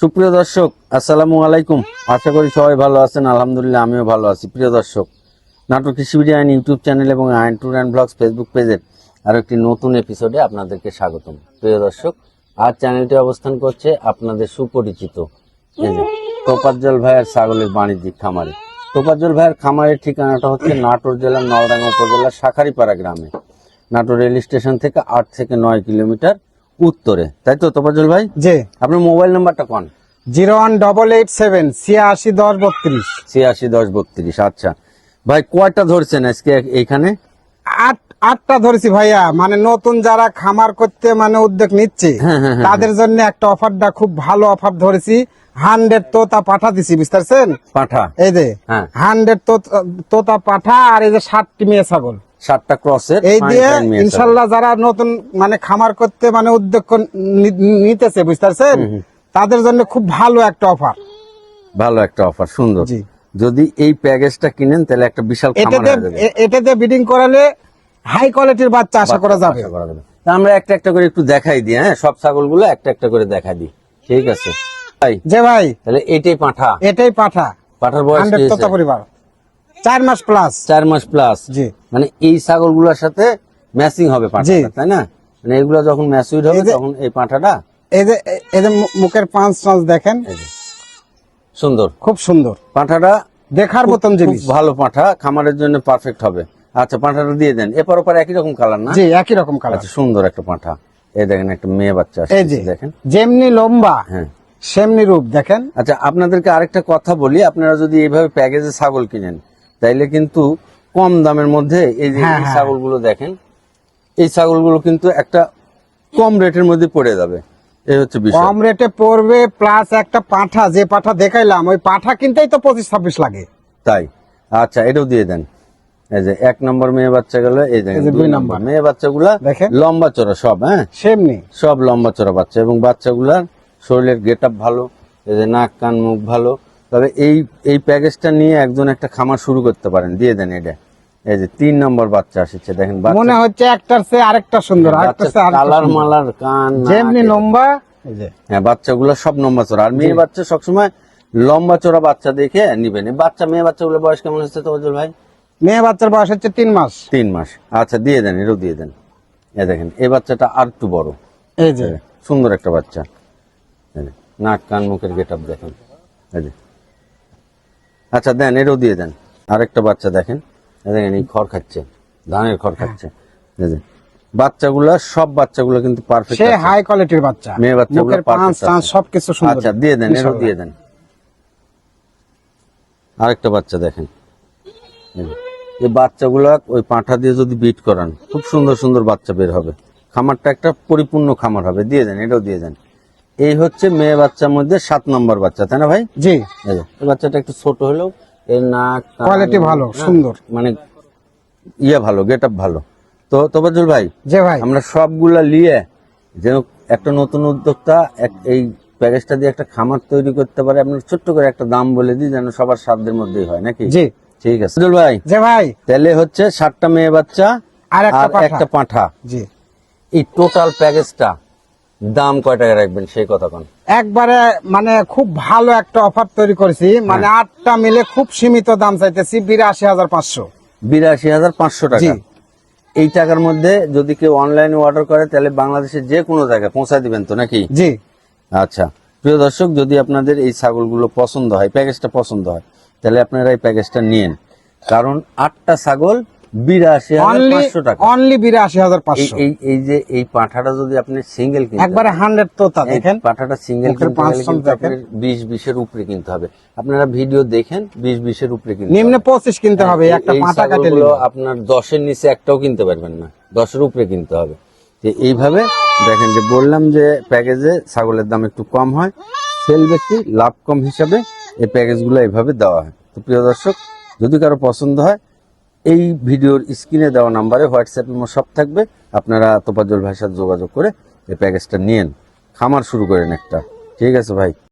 সুপ্রিয় দর্শক, আসসালামু আলাইকুম। আশা করি সবাই ভালো আছেন। আলহামদুলিল্লাহ, আমিও ভালো আছি। প্রিয় দর্শক নাটক কৃষি ভিডিও আইন ইউটিউব চ্যানেল এবং আইন ট্যুর অ্যান্ড ব্লগস ফেসবুক পেজের আরও একটি নতুন এপিসোডে আপনাদেরকে স্বাগতম। প্রিয় দর্শক, আজ চ্যানেলটি অবস্থান করছে আপনাদের সুপরিচিত তোপাজ্জল ভাইয়ের ছাগলের বাণিজ্যিক খামারে। তোপাজ্জল ভাইয়ের খামারের ঠিকানাটা হচ্ছে নাটোর জেলার নলডাঙ্গা উপজেলার শাখারিপাড়া গ্রামে। নাটোর রেল স্টেশন থেকে আট থেকে নয় কিলোমিটার উত্তরে। তাই তো তোপাজ্জল ভাই? জি। আপনার মোবাইল নাম্বারটা কোন? Zero one double eight seven ছিয়াশি দশ বত্রিশ। ছিয়াশি দশ বত্রিশ আচ্ছা। ভাই কয়টা ধরছেন আজকে এইখানে আট আটটা ধরেছি ভাইয়া মানে নতুন যারা খামার করতে মানে উদ্যোগ নিচ্ছে হ্যাঁ, হ্যাঁ, হ্যাঁ, তাদের জন্য একটা অফারটা খুব ভালো অফার ধরেছি। হান্ড্রেড তোতা পাঠা দিছি বুঝতে পারছেন পাঠা? এই যে। হান্ড্রেড তোতা পাঠা আর এই যে ষাটটি মেয়ে ছাগল। সাতটা ক্রসের এই দিয়ে। ইনশাল্লাহ যারা নতুন মানে খামার করতে মানে উদ্যোগ নিতেছে বুঝতে পারছেন তাদের জন্য খুব ভালো একটা অফার ভালো একটা অফার সুন্দর। যদি এই প্যাকেজটা কিনেন তাহলে একটা বিশাল এটাতে এটাতে বিডিং করালে হাই কোয়ালিটির বাচ্চা আশা করা যাবে। আমরা একটা একটা করে একটু দেখাই দিই হ্যাঁ? সব ছাগলগুলো একটা একটা করে দেখাই দিই। ঠিক আছে। ভাই যে ভাই তাহলে এটাই পাঠা। এটাই পাঠা। পাঠার বয়স? পরিবার। চার মাস প্লাস চার মাস প্লাস জি। মানে এই ছাগলগুলোর সাথে ম্যাচিং হবে জি। পাঠাটা তাই না? মানে এগুলো যখন ম্যাচিউড হবে তখন এই পাঠাটা এই যে এই যে মুখের পাঁচ টাঁচ দেখেন। সুন্দর। খুব সুন্দর। পাঠাটা দেখার মতন জিনিস। ভালো পাঠা খামারের জন্য পারফেক্ট হবে। আচ্ছা পাঁঠাটা দিয়ে দেন। এপার ওপার একই রকম কালার না? জি একই রকম কালার আচ্ছা সুন্দর একটা পাঁঠা। এই দেখেন একটা মেয়ে বাচ্চা এই আসছে যে দেখেন। যেমনি লম্বা হ্যাঁ। সেমনি রূপ দেখেন। আচ্ছা আপনাদেরকে আরেকটা কথা বলি। আপনারা যদি এইভাবে প্যাকেজে ছাগল কিনেন তাইলে কিন্তু কম দামের মধ্যে এই যে হ্যাঁ, হ্যাঁ। ছাগলগুলো দেখেন এই ছাগলগুলো কিন্তু একটা কম রেটের মধ্যে পড়ে যাবে। এই হচ্ছে বিষয়। কম রেটে পড়বে প্লাস একটা পাঠা যে পাঠা দেখাইলাম ওই পাঠা কিনতেই তো পঁচিশ ছাব্বিশ লাগে। তাই? আচ্ছা এটাও দিয়ে দেন। এই যে এক নম্বর মেয়ে বাচ্চা গেল এই যে দুই নম্বর। মেয়ে বাচ্চাগুলা দেখেন। লম্বা চড়া সব হ্যাঁ? সেমনি। সব লম্বা চড়া বাচ্চা এবং বাচ্চাগুলার শরীরের গেট আপ ভালো এই যে নাক কান মুখ ভালো। তবে এই এই প্যাকেজটা নিয়ে একজন একটা খামার শুরু করতে পারেন। দিয়ে দেন এটা। এই যে তিন নম্বর বাচ্চা আসছে দেখেন মনে হচ্ছে একটার চেয়ে আরেকটা সুন্দর চেয়ে কালার মালার কান যেমনি লম্বা। এই যে। হ্যাঁ বাচ্চাগুলো সব লম্বা চড়া আর মেয়ে বাচ্চা সবসময় লম্বা চড়া বাচ্চা দেখে নিবেন এই বাচ্চা মেয়ে বাচ্চাগুলো বয়স কেমন হচ্ছে তো ভাই? মেয়ে বাচ্চার বয়স হচ্ছে তিন মাস। তিন মাস। আচ্ছা দিয়ে দেন এটাও দিয়ে দেন। এ দেখেন এই বাচ্চাটা আর একটু বড়। এই যে। সুন্দর একটা বাচ্চা। এই যে, নাক কান মুখের গেট আপ দেখেন। এই যে। আচ্ছা দেন এটাও দিয়ে দেন। আরেকটা বাচ্চা দেখেন। দেখেন এই খড় খাচ্ছে। ধানের খড় খাচ্ছে। বাচ্চাগুলা সব বাচ্চাগুলো কিন্তু পারফেক্ট সে হাই কোয়ালিটির বাচ্চা। মেয়ে বাচ্চাগুলো টাঁচ আছে। সবকিছু সুন্দর। আচ্ছা দিয়ে দেন এটাও দিয়ে দেন। আরেকটা বাচ্চা দেখেন। এই বাচ্চাগুলা ওই পাঁঠা দিয়ে যদি বিট করান খুব সুন্দর সুন্দর বাচ্চা বের হবে। খামারটা একটা পরিপূর্ণ খামার হবে। দিয়ে দেন এটাও দিয়ে দেন। এই হচ্ছে মেয়ে বাচ্চার মধ্যে সাত নম্বর বাচ্চা তাই না ভাই? জি। এই বাচ্চাটা একটু ছোট হলেও এর নাক কোয়ালিটি ভালো হ্যাঁ, সুন্দর। মানে ইয়ে ভালো গেট আপ ভালো। তো তবাজুল ভাই জি ভাই। আমরা সবগুলা নিয়ে যেন একটা নতুন উদ্যোক্তা এই প্যাকেজটা দিয়ে একটা খামার তৈরি করতে পারে আপনার ছোট্ট করে একটা দাম বলে দিই যেন সবার সাধ্যের মধ্যেই হয় নাকি? জি। ঠিক আছে। সুজল ভাই জি ভাই। তাহলে হচ্ছে সাতটা মেয়ে বাচ্চা আর একটা একটা পাঁঠা। জি। এই টোটাল প্যাকেজটা দাম কয় টাকা রাখবেন সেই কথা কোন? একবারে মানে খুব ভালো একটা অফার তৈরি করেছি। মানে হ্যাঁ। আটটা মিলে খুব সীমিত দাম চাইতেছি বিরাশি হাজার পাঁচশো। বিরাশি হাজার পাঁচশো টাকা? এই টাকার মধ্যে যদি কেউ অনলাইনে অর্ডার করে তাহলে বাংলাদেশের যে কোনো জায়গায় পৌঁছা দিবেন তো নাকি? জি। আচ্ছা। প্রিয় দর্শক যদি আপনাদের এই ছাগলগুলো পছন্দ হয় প্যাকেজটা পছন্দ হয় তাহলে আপনারা এই প্যাকেজটা নিন কারণ আটটা ছাগল বিরাশি টাকা। অনলি বিরাশি হাজার পাঁচশো। এই যে এই পাঠাটা যদি আপনি সিঙ্গেল কিনতে একবারে হান্ড্রেড দেখেন। পাঠাটা সিঙ্গেল বিশ বিশের উপরে কিনতে হবে। আপনারা ভিডিও দেখেন বিশ বিশের উপরে কিনতে নিম্নে পঁচিশ কিনতে হবে একটা কাটে আপনার দশের নিচে একটাও কিনতে পারবেন না দশের উপরে কিনতে হবে। তো এইভাবে দেখেন যে বললাম যে প্যাকেজে ছাগলের দাম একটু কম হয় সেল ব্যক্তি লাভ কম হিসাবে এই প্যাকেজগুলো এইভাবে দেওয়া হয়। তো প্রিয় দর্শক যদি কারও পছন্দ হয় এই ভিডিওর স্ক্রিনে দেওয়া নাম্বারে হোয়াটসঅ্যাপ ইমো সব থাকবে। আপনারা তোপাজল ভাইয়ের সাথে যোগাযোগ করে এই প্যাকেজটা নিয়েন। খামার শুরু করেন একটা। ঠিক আছে ভাই।